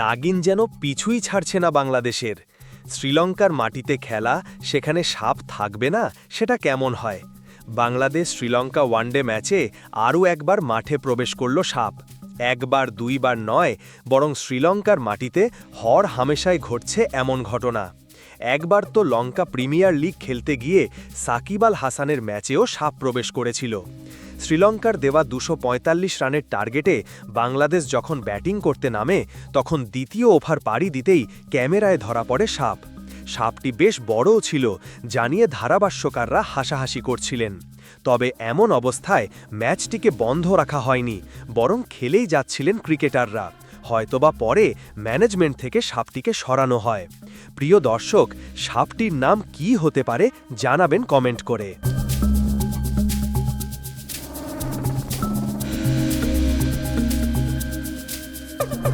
নাগিন যেন পিছুই ছাড়ছে না বাংলাদেশের। শ্রীলঙ্কার মাটিতে খেলা, সেখানে সাপ থাকবে না, সেটা কেমন হয়? বাংলাদেশ শ্রীলঙ্কা ওয়ানডে ম্যাচে আরও একবার মাঠে প্রবেশ করল সাপ। একবার, দুইবার নয়, বরং শ্রীলঙ্কার মাটিতে হর হামেশায় ঘটছে এমন ঘটনা। একবার তো লঙ্কা প্রিমিয়ার লিগ খেলতে গিয়ে সাকিব আল হাসানের ম্যাচেও সাপ প্রবেশ করেছিল। শ্রীলঙ্কার দেওয়া দুশো রানের টার্গেটে বাংলাদেশ যখন ব্যাটিং করতে নামে, তখন দ্বিতীয় ওভার পাড়ি দিতেই ক্যামেরায় ধরা পড়ে সাপ। সাপটি বেশ বড়ও ছিল, জানিয়ে ধারাভাষ্যকাররা হাসাহাসি করছিলেন। তবে এমন অবস্থায় ম্যাচটিকে বন্ধ রাখা হয়নি, বরং খেলেই যাচ্ছিলেন ক্রিকেটাররা। হয়তোবা পরে ম্যানেজমেন্ট থেকে সাপটিকে সরানো হয়। প্রিয় দর্শক, সাপটির নাম কি হতে পারে জানাবেন কমেন্ট করে। Ha ha ha!